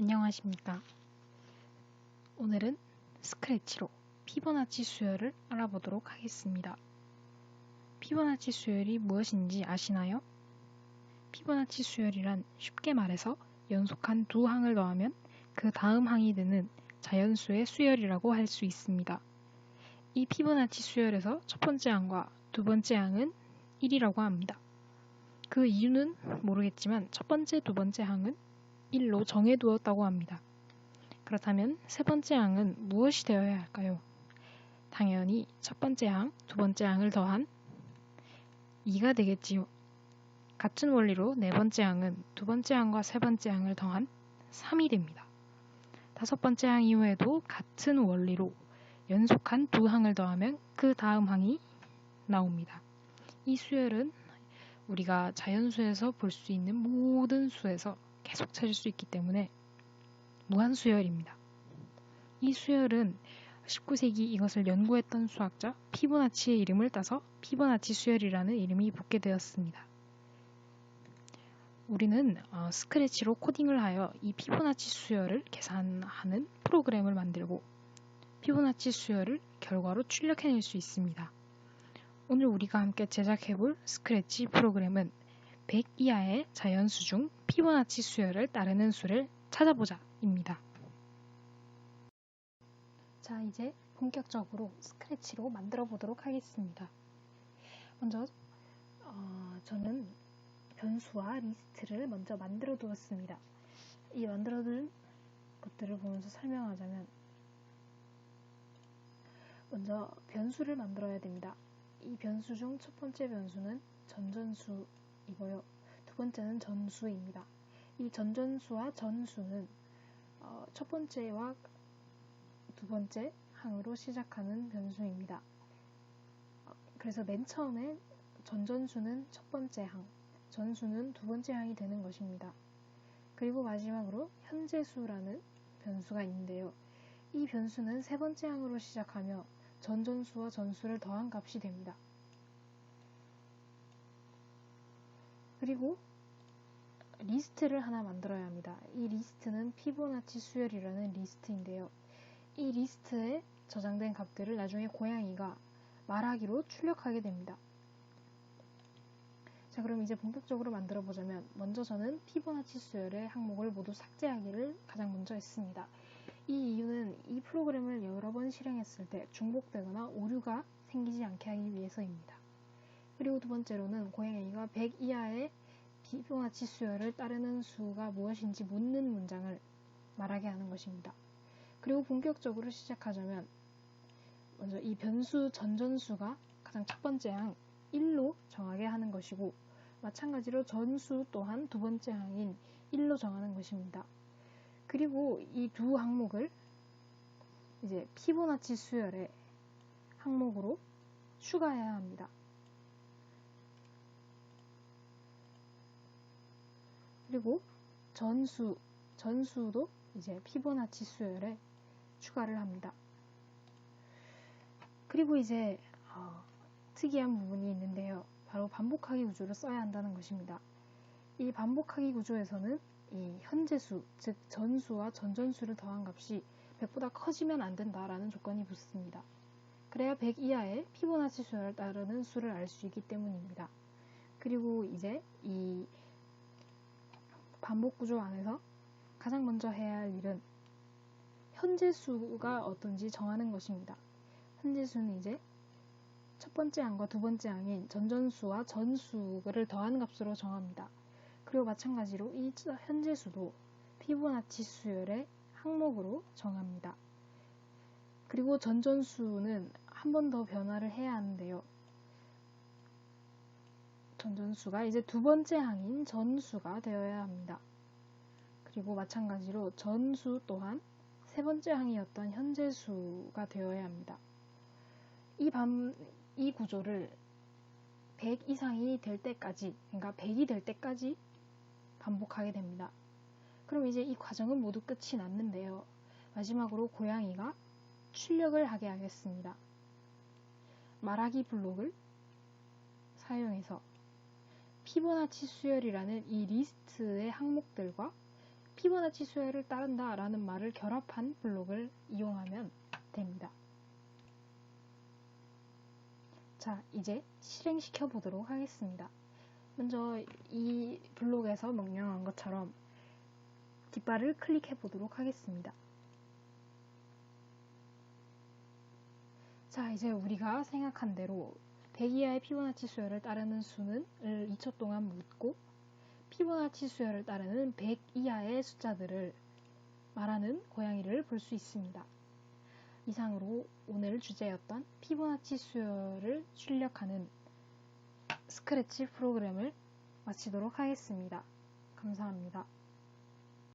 안녕하십니까. 오늘은 스크래치로 피보나치 수열을 알아보도록 하겠습니다. 피보나치 수열이 무엇인지 아시나요? 피보나치 수열이란 쉽게 말해서 연속한 두 항을 더하면 그 다음 항이 되는 자연수의 수열이라고 할 수 있습니다. 이 피보나치 수열에서 첫 번째 항과 두 번째 항은 1이라고 합니다. 그 이유는 모르겠지만 첫 번째, 두 번째 항은 1로 정해두었다고 합니다. 그렇다면 세 번째 항은 무엇이 되어야 할까요? 당연히 첫 번째 항, 두 번째 항을 더한 2가 되겠지요. 같은 원리로 네 번째 항은 두 번째 항과 세 번째 항을 더한 3이 됩니다. 다섯 번째 항 이후에도 같은 원리로 연속한 두 항을 더하면 그 다음 항이 나옵니다. 이 수열은 우리가 자연수에서 볼 수 있는 모든 수에서 계속 찾을 수 있기 때문에 무한 수열입니다. 이 수열은 19세기 이것을 연구했던 수학자 피보나치의 이름을 따서 피보나치 수열이라는 이름이 붙게 되었습니다. 우리는 어, 스크래치로 코딩을 하여 이 피보나치 수열을 계산하는 프로그램을 만들고 피보나치 수열을 결과로 출력해낼 수 있습니다. 오늘 우리가 함께 제작해볼 스크래치 프로그램은 100 이하의 자연수 중 피보나치 수열을 따르는 수를 찾아보자 입니다. 자, 이제 본격적으로 스크래치로 만들어 보도록 하겠습니다. 먼저 어, 저는 변수와 리스트를 먼저 만들어 두었습니다. 이 만들어 둔 것들을 보면서 설명하자면 먼저 변수를 만들어야 됩니다. 이 변수 중 첫 번째 변수는 전전수 이고요. 두 번째는 전수입니다. 이 전전수와 전수는 어, 첫 번째와 두 번째 항으로 시작하는 변수입니다. 어, 그래서 맨 처음에 전전수는 첫 번째 항, 전수는 두 번째 항이 되는 것입니다. 그리고 마지막으로 현재수라는 변수가 있는데요. 이 변수는 세 번째 항으로 시작하며 전전수와 전수를 더한 값이 됩니다. 그리고 리스트를 하나 만들어야 합니다. 이 리스트는 피보나치 수열이라는 리스트인데요. 이 리스트에 저장된 값들을 나중에 고양이가 말하기로 출력하게 됩니다. 자 그럼 이제 본격적으로 만들어 보자면 먼저 저는 피보나치 수열의 항목을 모두 삭제하기를 가장 먼저 했습니다. 이 이유는 이 프로그램을 여러 번 실행했을 때 중복되거나 오류가 생기지 않게 하기 위해서입니다. 그리고 두 번째로는 고양이가 100 이하의 피보나치 수열을 따르는 수가 무엇인지 묻는 문장을 말하게 하는 것입니다. 그리고 본격적으로 시작하자면 먼저 이 변수 전전수가 가장 첫 번째 항 1로 정하게 하는 것이고 마찬가지로 전수 또한 두 번째 항인 1로 정하는 것입니다. 그리고 이 두 항목을 이제 피보나치 수열의 항목으로 추가해야 합니다. 그리고 전수, 전수도 이제 피보나치 수열에 추가를 합니다. 그리고 이제 어, 특이한 부분이 있는데요. 바로 반복하기 구조를 써야 한다는 것입니다. 이 반복하기 구조에서는 이 현재수, 즉 전수와 전전수를 더한 값이 100보다 커지면 안 된다라는 조건이 붙습니다. 그래야 100 이하의 피보나치 수열을 따르는 수를 알 수 있기 때문입니다. 그리고 이제 이 반복 구조 안에서 가장 먼저 해야 할 일은 현재 수가 어떤지 정하는 것입니다. 현재 수는 이제 첫 번째 항과 두 번째 항인 전전수와 전수를 더한 값으로 정합니다. 그리고 마찬가지로 이 현재 수도 피보나치 수열의 항목으로 정합니다. 그리고 전전수는 한 번 더 변화를 해야 하는데요. 전전수가 이제 두 번째 항인 전수가 되어야 합니다. 그리고 마찬가지로 전수 또한 세 번째 항이었던 현재수가 되어야 합니다. 이, 밤, 이 구조를 100 이상이 될 때까지, 그러니까 100이 될 때까지 반복하게 됩니다. 그럼 이제 이 과정은 모두 끝이 났는데요. 마지막으로 고양이가 출력을 하게 하겠습니다. 말하기 블록을 사용해서 피보나치 수열이라는 이 리스트의 항목들과 피보나치 수열을 따른다 라는 말을 결합한 블록을 이용하면 됩니다. 자, 이제 실행시켜 보도록 하겠습니다. 먼저 이 블록에서 명령한 것처럼 뒷발을 클릭해 보도록 하겠습니다. 자, 이제 우리가 생각한 대로 100 이하의 피보나치 수열을 따르는 수는 2초 동안 묻고 피보나치 수열을 따르는 100 이하의 숫자들을 말하는 고양이를 볼 수 있습니다. 이상으로 오늘 주제였던 피보나치 수열을 출력하는 스크래치 프로그램을 마치도록 하겠습니다. 감사합니다.